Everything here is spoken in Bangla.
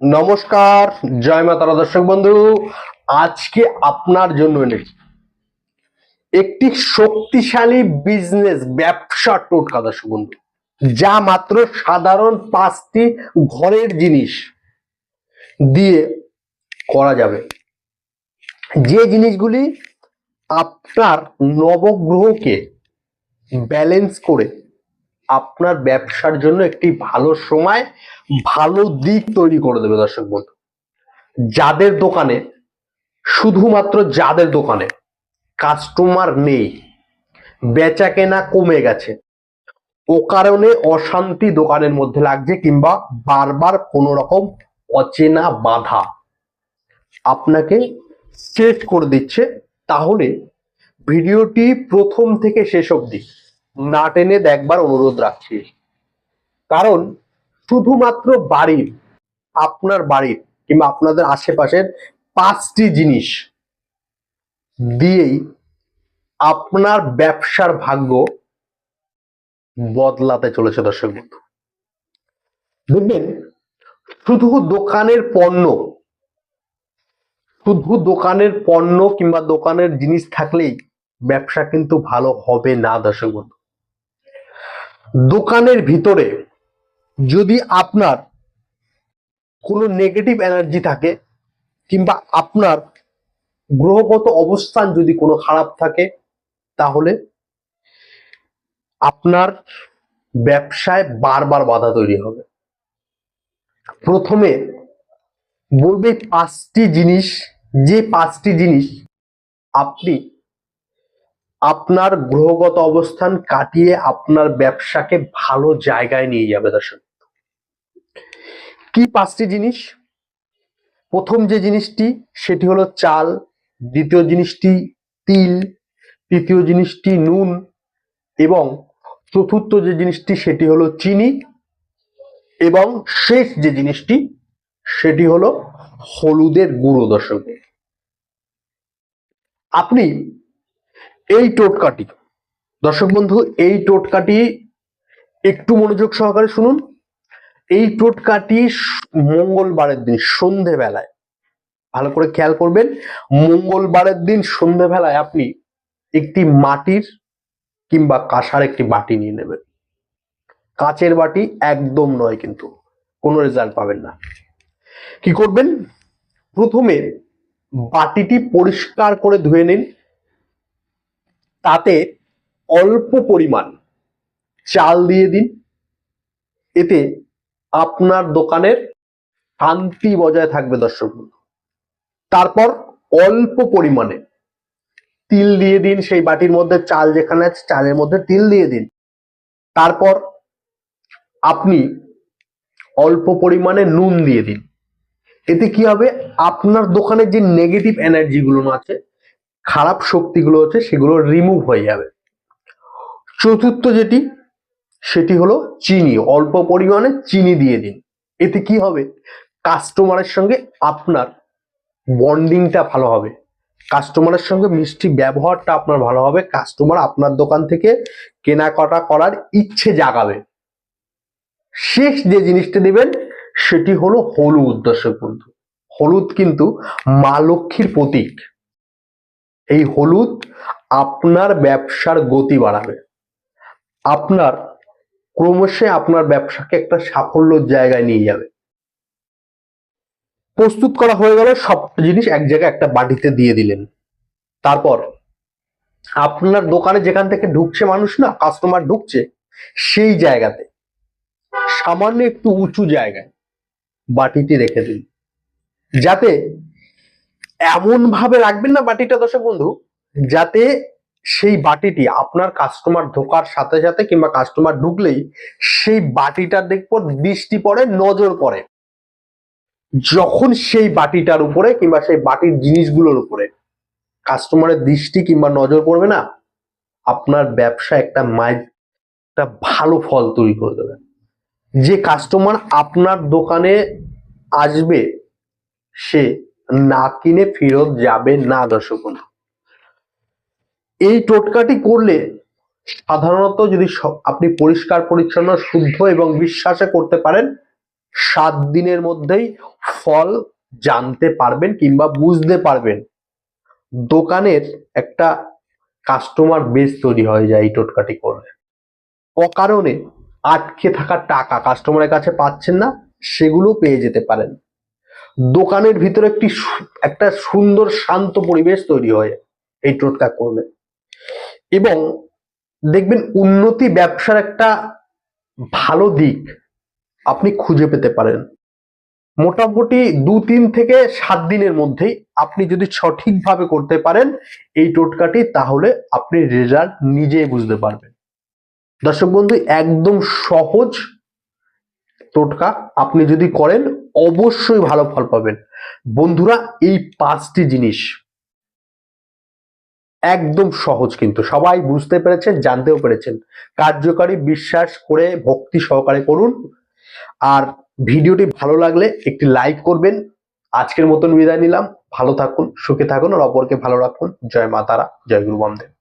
নমস্কার, জয় মাতারা দর্শক বন্ধু। আজকে আপনার জন্য একটি শক্তিশালী বিজনেস ব্যবসা টোটকা দর্শক বন্ধু যা মাত্র সাধারণ পাঁচটি ঘরের জিনিস দিয়ে করা যাবে। যে জিনিসগুলি আপনার নবগ্রহকে ব্যালেন্স করে আপনার ব্যবসার জন্য একটি ভালো সময়, ভালো দিক তৈরি করে দেবে দর্শক বন্ধু। যাদের দোকানে, শুধুমাত্র যাদের দোকানে কাস্টমার নেই, বেচা কেনা কমে গেছে, ও কারণে অশান্তি দোকানের মধ্যে লাগছে কিংবা বারবার কোনো রকম অচেনা বাধা। আপনাকে সেট করে দিচ্ছে, তাহলে ভিডিওটি প্রথম থেকে শেষ অবধি না টেনে দেখবার অনুরোধ রাখছি। কারণ শুধুমাত্র বাড়ির, আপনার বাড়ির কিংবা আপনাদের আশেপাশের পাঁচটি জিনিস দিয়েই আপনার ব্যবসার ভাগ্য বদলাতে চলেছে দর্শক বন্ধু। দেখবেন, শুধু দোকানের পণ্য, শুধু দোকানের পণ্য কিংবা দোকানের জিনিস থাকলেই ব্যবসা কিন্তু ভালো হবে না দর্শক বন্ধু। দোকানের ভিতরে যদি আপনার কোনো নেগেটিভ এনার্জি থাকে কিংবা আপনার গ্রহগত অবস্থান যদি কোনো খারাপ থাকে, তাহলে আপনার ব্যবসায় বারবার বাধা তৈরি হবে। প্রথমে বলবে পাঁচটি জিনিস, যে পাঁচটি জিনিস আপনি আপনার গ্রহগত অবস্থান কাটিয়ে আপনার ব্যবসাকে ভালো জায়গায় নিয়ে যাবে দর্শক। কি পাঁচটি জিনিস? প্রথম যে জিনিসটি, সেটি হলো চাল, দ্বিতীয় জিনিসটি তিল, তৃতীয় জিনিসটি নুন, এবং চতুর্থ যে জিনিসটি, সেটি হলো চিনি, এবং শেষ যে জিনিসটি, সেটি হলো হলুদের গুঁড়ো দর্শক। আপনি এই টোটকাটি দর্শক বন্ধু, এই টোটকাটি একটু মনোযোগ সহকারে শুনুন। এই টোটকাটি মঙ্গলবারের দিন সন্ধেবেলায়। ভালো করে খেয়াল করবেন, মঙ্গলবারের দিন সন্ধেবেলায় আপনি একটি মাটির কিংবা কাঁসার একটি বাটি নিয়ে নেবেন। কাচের বাটি একদম নয় কিন্তু, কোনো রেজাল্ট পাবেন না। কি করবেন? প্রথমে বাটিটি পরিষ্কার করে ধুয়ে নিন। তাতে অল্প পরিমাণ চাল দিয়ে দিন। এতে আপনার দোকানের শান্তি বজায় থাকবে দর্শক তারপর অল্প পরিমাণে তিল দিয়ে দিন, সেই বাটির মধ্যে চাল যেখানে আছে চালের মধ্যে তিল দিয়ে দিন। তারপর আপনি অল্প পরিমাণে নুন দিয়ে দিন। এতে কি হবে? আপনার দোকানে যে নেগেটিভ এনার্জিগুলো আছে খারাপ শক্তিগুলো আছে সেগুলো রিমুভ হয়ে যাবে। চতুর্থ যেটি, সেটি হলো চিনি। অল্প পরিমাণে চিনি দিয়ে দিন। এতে কি হবে? কাস্টমারের সঙ্গে আপনার বন্ডিংটা ভালো হবে। কাস্টমারের সঙ্গে মিষ্টি ব্যবহারটা আপনার ভালো হবে। কাস্টমার আপনার দোকান থেকে কেনাকাটা করার ইচ্ছে জাগাবে। শেষ যে জিনিসটা দেবেন, সেটি হলো হলুদ, দর্শক বন্ধু। হলুদ কিন্তু মা লক্ষ্মীর প্রতীক। এই হলুদ আপনার ব্যবসার গতি বাড়াবে। আপনার ক্রমশে আপনার ব্যবসাকে একটা সাফল্যের জায়গায় নিয়ে যাবে। প্রস্তুত করা হয়ে গেল, সব জিনিস এক জায়গায় একটা বাটিতে দিয়ে দিলেন। তারপর আপনার দোকানে যেখান থেকে ঢুকছে মানুষ না কাস্টমার ঢুকছে, সেই জায়গাতে সামান্য একটু উঁচু জায়গায় বাটিটি রেখে দিন। যাতে এমন ভাবে রাখবেন না বাটিটা দর্শক বন্ধু, যাতে সেই বাটিটি আপনার কাস্টমার ঢোকার সাথে সাথে কিংবা কাস্টমার ঢুকলেই সেই বাটিটার দেখব দৃষ্টি পড়ে, নজর পড়ে। যখন সেই বাটিটার উপরে কিংবা সেই বাটির জিনিসগুলোর উপরে কাস্টমারের দৃষ্টি কিংবা নজর পড়বে না, আপনার ব্যবসা একটা মাই একটা ভালো ফল তৈরি করে দেবে। যে কাস্টমার আপনার দোকানে আসবে, সে না কিনে ফেরত যাবে না দর্শক। এই টোটকাটি করলে সাধারণত যদি আপনি পরিষ্কার, পরিচ্ছন্ন, শুদ্ধ এবং বিশ্বাসে করতে পারেন, সাত দিনের মধ্যেই ফল জানতে পারবেন কিংবা বুঝতে পারবেন। দোকানের একটা কাস্টমার বেস তৈরি হয়ে যায় এই টোটকাটি করলে। অকারণে আটকে থাকা টাকা কাস্টমারের কাছে পাচ্ছেন না, সেগুলো পেয়ে যেতে পারেন। দোকানের ভিতরে একটি একটা সুন্দর শান্ত পরিবেশ তৈরি হয় এই টোটকা করলে। এবং দেখবেন উন্নতি ব্যবসার একটা ভালো দিক আপনি খুঁজে পেতে পারেন। মোটামুটি দু তিন থেকে সাত দিনের মধ্যেই আপনি যদি সঠিকভাবে করতে পারেন এই টোটকাটি, তাহলে আপনি রেজাল্ট নিজেই বুঝতে পারবেন। দর্শক বন্ধু, একদম সহজ টোটকা আপনি যদি করেন অবশ্যই ভালো ফল পাবেন। বন্ধুরা, এই পাঁচটি জিনিস একদম সহজ কিন্তু। সবাই বুঝতে পেরেছেন, জানতেও পেরেছেন। কার্যকারী বিশ্বাস করে, ভক্তি সহকারে করুন। আর ভিডিওটি ভালো লাগলে একটি লাইক করবেন। আজকের মতন বিদায় নিলাম। ভালো থাকুন, সুখে থাকুন, আর অপরকে ভালো রাখুন। জয় মা তারা, জয় গুরু বামদেব